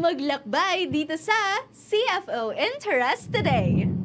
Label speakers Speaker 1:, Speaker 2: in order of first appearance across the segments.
Speaker 1: maglakbay dito sa CFO Interest Today.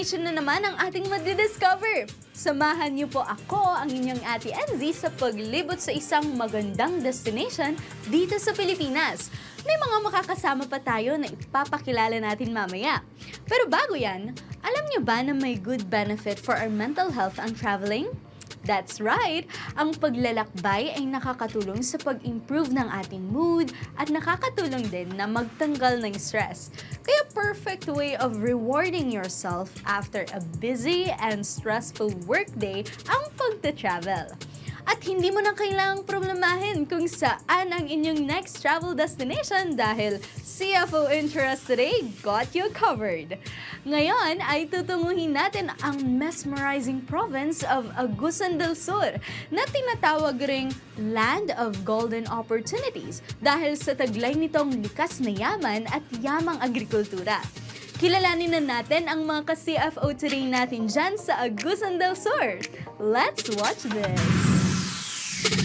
Speaker 1: Destination na naman ang ating madidiscover. Samahan niyo po ako, ang inyong ate Enzy, sa paglibot sa isang magandang destination dito sa Pilipinas. May mga makakasama pa tayo na ipapakilala natin mamaya. Pero bago yan, alam niyo ba na may good benefit for our mental health ang traveling? That's right! Ang paglalakbay ay nakakatulong sa pag-improve ng ating mood at nakakatulong din na magtanggal ng stress. Kaya perfect way of rewarding yourself after a busy and stressful workday ang pagta-travel. At hindi mo na kailangang problemahin kung saan ang inyong next travel destination dahil CFO Interest Today got you covered. Ngayon ay tutunguhin natin ang mesmerizing province of Agusan del Sur na tinatawag ring Land of Golden Opportunities dahil sa taglay nitong likas na yaman at yamang agrikultura. Kilalanin na natin ang mga ka-CFO today natin dyan sa Agusan del Sur. Let's watch this!
Speaker 2: Hello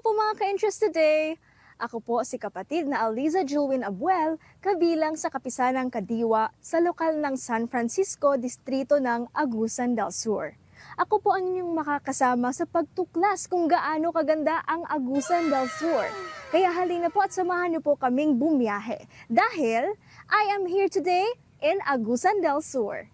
Speaker 2: po mga ka-interest today! Ako po si kapatid na Aliza Julwin Abuel, kabilang sa Kapisanang Kadiwa sa lokal ng San Francisco, distrito ng Agusan del Sur. Ako po ang inyong makakasama sa pagtuklas kung gaano kaganda ang Agusan del Sur. Kaya halina po at samahan niyo po kaming bumiyahe. Dahil I am here today in Agusan del Sur.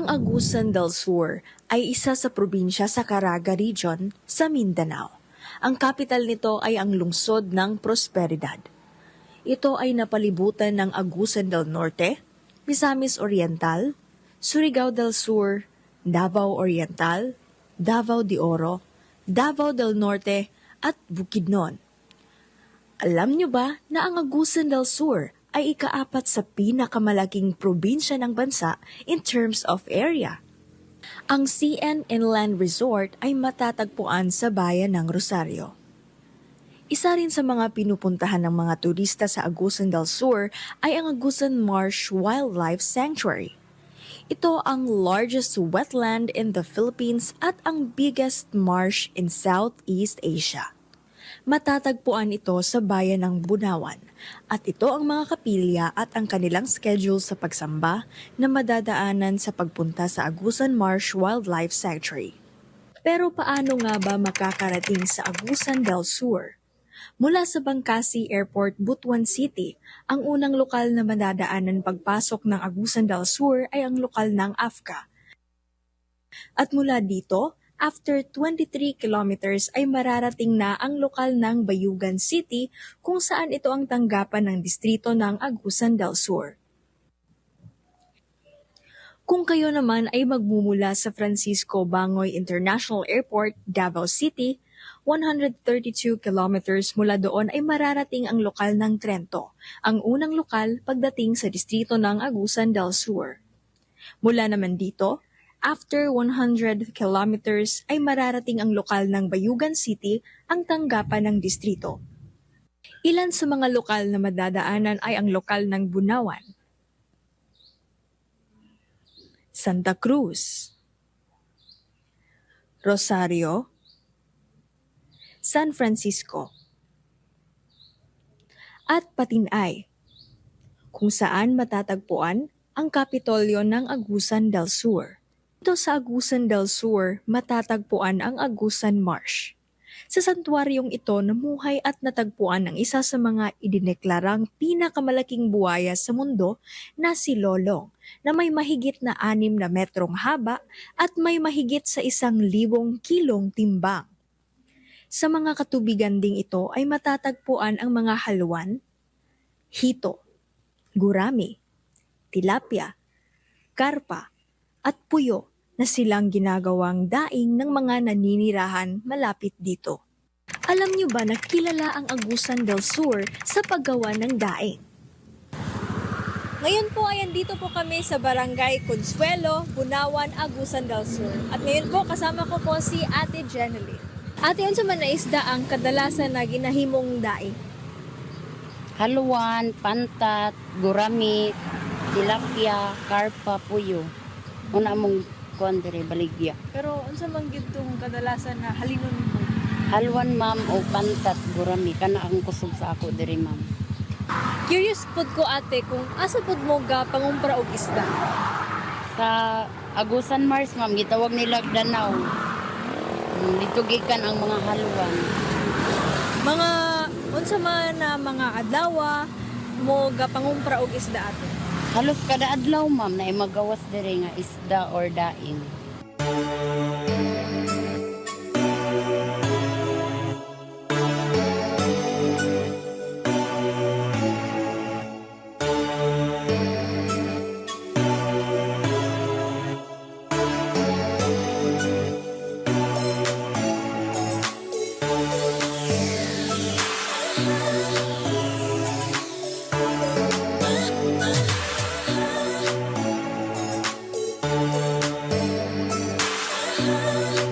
Speaker 2: Ang Agusan del Sur ay isa sa probinsya sa Caraga Region sa Mindanao. Ang capital nito ay ang lungsod ng Prosperidad. Ito ay napalibutan ng Agusan del Norte, Misamis Oriental, Surigao del Sur, Davao Oriental, Davao de Oro, Davao del Norte at Bukidnon. Alam nyo ba na ang Agusan del Sur ay ikaapat sa pinakamalaking probinsya ng bansa in terms of area? Ang CN Inland Resort ay matatagpuan sa bayan ng Rosario. Isa rin sa mga pinupuntahan ng mga turista sa Agusan del Sur ay ang Agusan Marsh Wildlife Sanctuary. Ito ang largest wetland in the Philippines at ang biggest marsh in Southeast Asia. Matatagpuan ito sa bayan ng Bunawan at ito ang mga kapilya at ang kanilang schedule sa pagsamba na madadaanan sa pagpunta sa Agusan Marsh Wildlife Sanctuary. Pero paano nga ba makakarating sa Agusan del Sur? Mula sa Bangkasi Airport, Butuan City, ang unang lokal na madadaanan pagpasok ng Agusan del Sur ay ang lokal ng AFCA. At mula dito, after 23 kilometers ay mararating na ang lokal ng Bayugan City kung saan ito ang tanggapan ng distrito ng Agusan del Sur. Kung kayo naman ay magmumula sa Francisco Bangoy International Airport, Davao City, 132 kilometers mula doon ay mararating ang lokal ng Trento, ang unang lokal pagdating sa distrito ng Agusan del Sur. Mula naman dito, after 100 kilometers ay mararating ang lokal ng Bayugan City, ang tanggapan ng distrito. Ilan sa mga lokal na madadaanan ay ang lokal ng Bunawan, Santa Cruz, Rosario, San Francisco, at Patinay, kung saan matatagpuan ang Kapitolyo ng Agusan del Sur. Dito sa Agusan del Sur, matatagpuan ang Agusan Marsh. Sa santuaryong ito, namuhay at natagpuan ang isa sa mga idineklarang pinakamalaking buhaya sa mundo na si Lolong, na may mahigit na anim na metrong haba at may mahigit sa isang libong kilong timbang. Sa mga katubigan ding ito ay matatagpuan ang mga halwan, hito, gurami, tilapia, karpa, at puyo na silang ginagawang daing ng mga naninirahan malapit dito. Alam niyo ba na kilala ang Agusan del Sur sa paggawa ng daing?
Speaker 3: Ngayon po ay andito po kami sa Barangay Consuelo, Bunawan, Agusan del Sur. At ngayon po kasama ko po si Ate Jeneline. Ate, yun sa man na isda ang kadalasan na ginahimong daing.
Speaker 4: Haluan, pantat, gurami, tilapia, karpa, puyo. Una mong kuan dire baligya.
Speaker 3: Pero unsa man gid tong kadalasan na halinon mo?
Speaker 4: Haluan ma'am o pantat, gurami kana ang kusog sa ako dire ma'am.
Speaker 3: Curious pud ko ate kung asa pud mo ga pangumpra og isda.
Speaker 4: Sa Agusan Mars ma'am gitawag nila Danaw. Mm, Dito gikan ang mga haluan.
Speaker 3: Mga unsa man na mga adlaw mo ga pangumpra og isda ate.
Speaker 4: Halos kada adlaw ma'am na magawas dire nga isda or daing. love.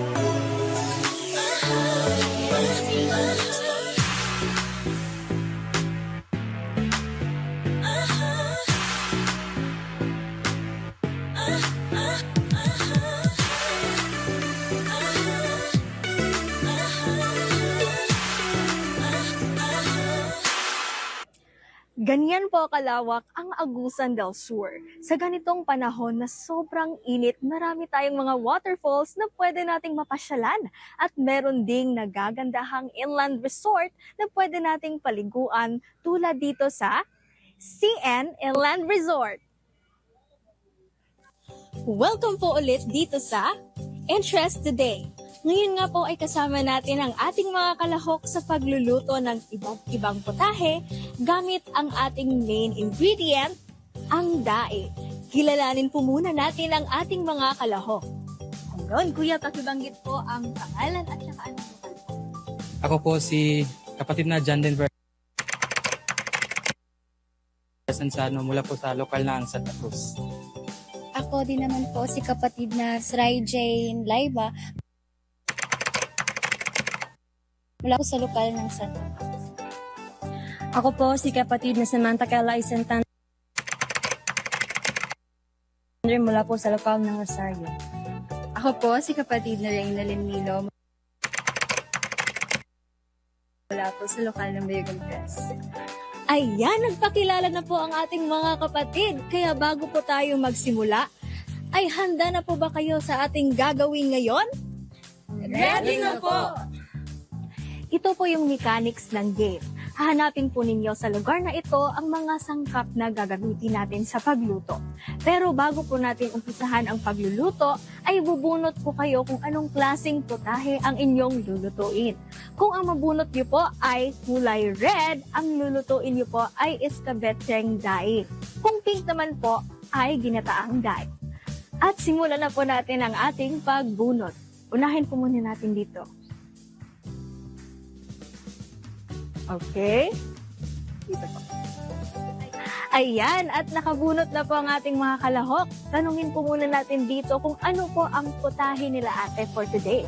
Speaker 4: Po kalawak ang Agusan del Sur. Sa ganitong panahon na sobrang init, marami tayong mga waterfalls na pwede nating mapasyalan. At meron ding nagagandahang inland resort na pwede nating paliguan tulad dito sa CN Inland Resort.
Speaker 2: Welcome po ulit dito sa Interest Today. Ngayon nga po ay kasama natin ang ating mga kalahok sa pagluluto ng iba't ibang putahe gamit ang ating main ingredient, ang dae. Kilalanin po muna natin ang ating mga kalahok. Ngayon, kuya, pakibanggit po ang pangalan at saka ano po.
Speaker 5: Ako po si kapatid na John Denver. Sansano mula po sa lokal na Santa Cruz.
Speaker 6: Ako din naman po si kapatid na Sry Jane Laiba. Mula po sa lokal ng San.
Speaker 7: Ako po si kapatid na Samantha Calay Santander mula po sa lokal ng Rosario.
Speaker 6: Ako po si kapatid na Reyna Lenmilo. Mula po sa lokal ng Bayagong Press.
Speaker 2: Ayan, nagpakilala na po ang ating mga kapatid. Kaya bago po tayo magsimula, ay handa na po ba kayo sa ating gagawin ngayon? Ready na po! Ito po yung mechanics ng game. Hahanapin po ninyo sa lugar na ito ang mga sangkap na gagamitin natin sa pagluto. Pero bago po natin umpisahan ang pagluluto, ay bubunot po kayo kung anong klasing putahe ang inyong lulutuin. Kung ang mabunot niyo po ay kulay red, ang lulutuin niyo po ay iskabetseng daing. Kung pink naman po ay ginataang daing. At simulan na po natin ang ating pagbunot. Unahin po muna natin dito. Okay. Ayan, at nakabunot na po ang ating mga kalahok. Tanungin po muna natin dito kung ano po ang putahe nila ate for today.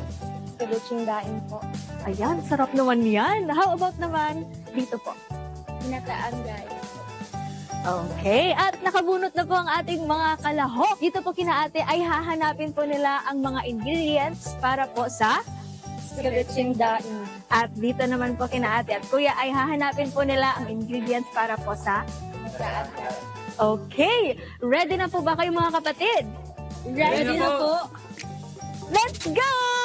Speaker 7: Kabutsing daing po.
Speaker 2: Ayan, sarap naman yan. How about naman dito po?
Speaker 6: Pinataan guys.
Speaker 2: Okay, at nakabunot na po ang ating mga kalahok. Dito po kina ate ay hahanapin po nila ang mga ingredients para po sa
Speaker 7: Kabutsing daing.
Speaker 2: at dito naman po kina ate at kuya ay hahanapin po nila ang ingredients para po sa Okay, ready na po ba kayo mga kapatid?
Speaker 5: Ready na po.
Speaker 2: Let's go!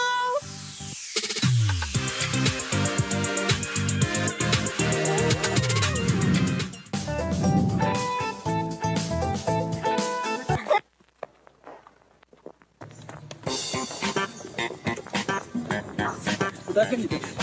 Speaker 2: だけにです。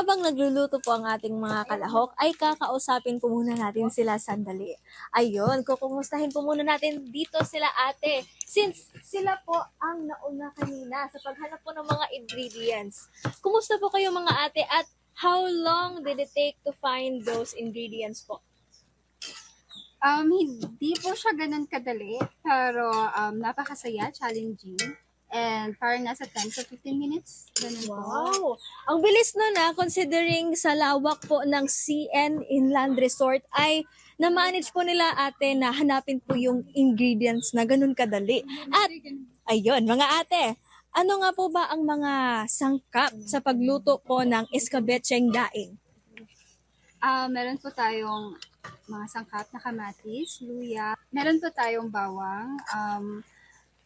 Speaker 2: Habang nagluluto po ang ating mga kalahok, ay kakausapin po muna natin sila sandali. Ayun, kukumustahin po muna natin dito sila ate. Since sila po ang nauna kanina sa paghanap po ng mga ingredients. Kumusta po kayo mga ate at how long did it take to find those ingredients po?
Speaker 8: Um, hindi po siya ganun kadali, pero um, napakasaya, challenging, and parang nasa 10 to 15 minutes. Ganun po.
Speaker 2: Wow! Ang bilis nun na considering sa lawak po ng CN Inland Resort ay na-manage po nila ate na hanapin po yung ingredients na ganun kadali. At ayun, mga ate, ano nga po ba ang mga sangkap sa pagluto po ng escabecheng daing?
Speaker 8: Ah, meron po tayong mga sangkap na kamatis, luya. Meron po tayong bawang, um,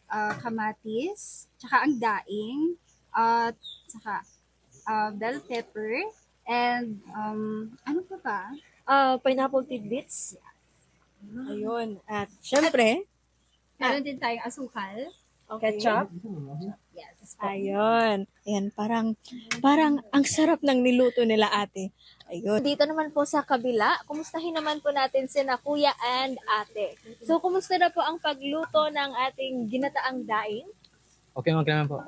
Speaker 8: ah, kamatis, tsaka ang daing, at tsaka ah, bell pepper, and um, ano pa ba?
Speaker 2: Uh, pineapple tidbits. Ayun. At syempre,
Speaker 8: Meron din tayong asukal.
Speaker 2: Ketchup.
Speaker 8: Yes.
Speaker 2: Ayun. Ayan, parang, parang ang sarap ng niluto nila ate. Ayun. Dito naman po sa kabila, kumustahin naman po natin sina kuya and ate. So, kumusta na po ang pagluto ng ating ginataang daing?
Speaker 5: Okay, okay naman po.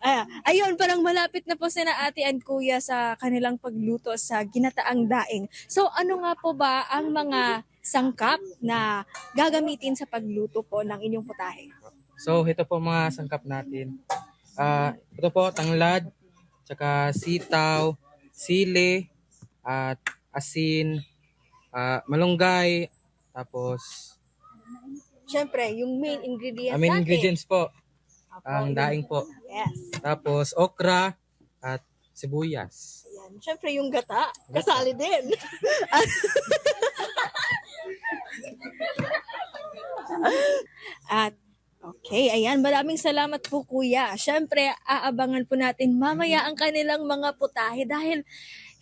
Speaker 2: Ah, ayun, parang malapit na po sina ate and kuya sa kanilang pagluto sa ginataang daing. So, ano nga po ba ang mga sangkap na gagamitin sa pagluto po ng inyong putahe?
Speaker 5: So, ito po mga sangkap natin. Ah, ito po, tanglad, tsaka sitaw, sili, at asin, ah, malunggay, tapos,
Speaker 2: Siyempre, yung main ingredients
Speaker 5: I mean,
Speaker 2: natin.
Speaker 5: ingredients po, ang daing po.
Speaker 2: Yes.
Speaker 5: Tapos, okra, at sibuyas.
Speaker 2: Ayan. Siyempre, yung gata, kasali din. At, okay, ayan, maraming salamat po kuya. Siyempre, aabangan po natin mamaya ang kanilang mga putahe dahil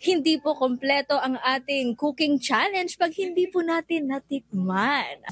Speaker 2: hindi po kompleto ang ating cooking challenge pag hindi po natin natikman.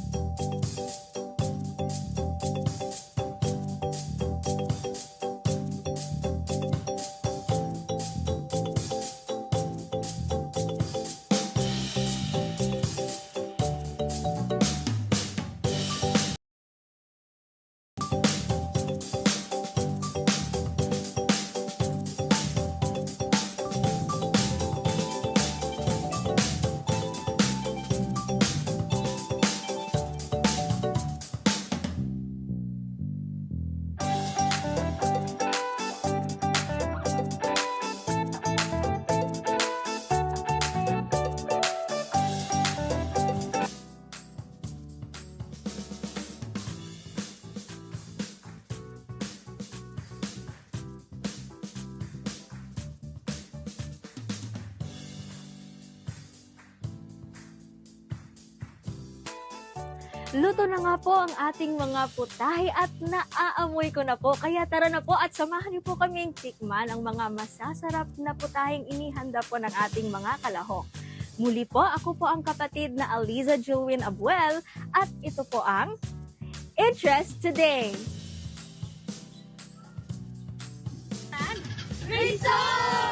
Speaker 2: Luto na nga po ang ating mga putahe at naaamoy ko na po. Kaya tara na po at samahan niyo po kaming tikman ang mga masasarap na putaheng inihanda po ng ating mga kalahok. Muli po, ako po ang kapatid na Aliza Jilwin Abuel at ito po ang Interest Today.
Speaker 1: What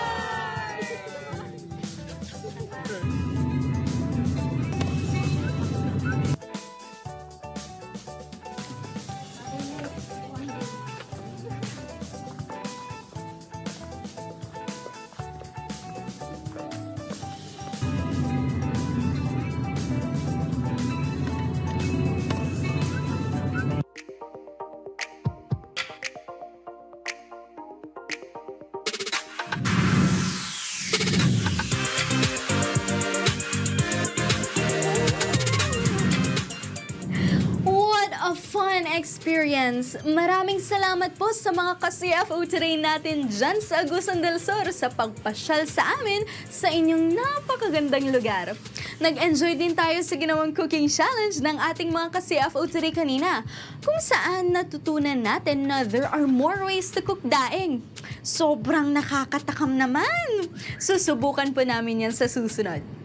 Speaker 1: experience! Maraming salamat po sa mga ka-CFO today natin dyan sa Agusan del Sur sa pagpasyal sa amin sa inyong napakagandang lugar. Nag-enjoy din tayo sa ginawang cooking challenge ng ating mga ka-CFO today kanina kung saan natutunan natin na there are more ways to cook daing. Sobrang nakakatakam naman! Susubukan po namin yan sa susunod.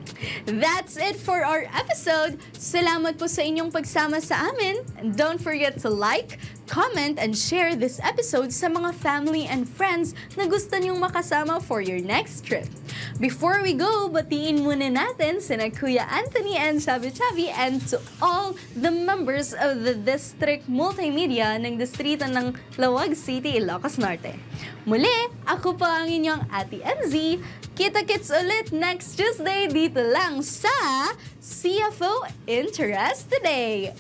Speaker 1: That's it for our episode. Salamat po sa inyong pagsama sa amin. Don't forget to like, comment, and share this episode sa mga family and friends na gusto niyong makasama for your next trip. Before we go, batiin muna natin sina Kuya Anthony and Chabi Chabi and to all the members of the District Multimedia ng Distrito ng Lawag City, Ilocos Norte. Muli, ako po ang inyong Ate MZ. Kita-kits ulit next Tuesday dito lang sa CFO Interest Today.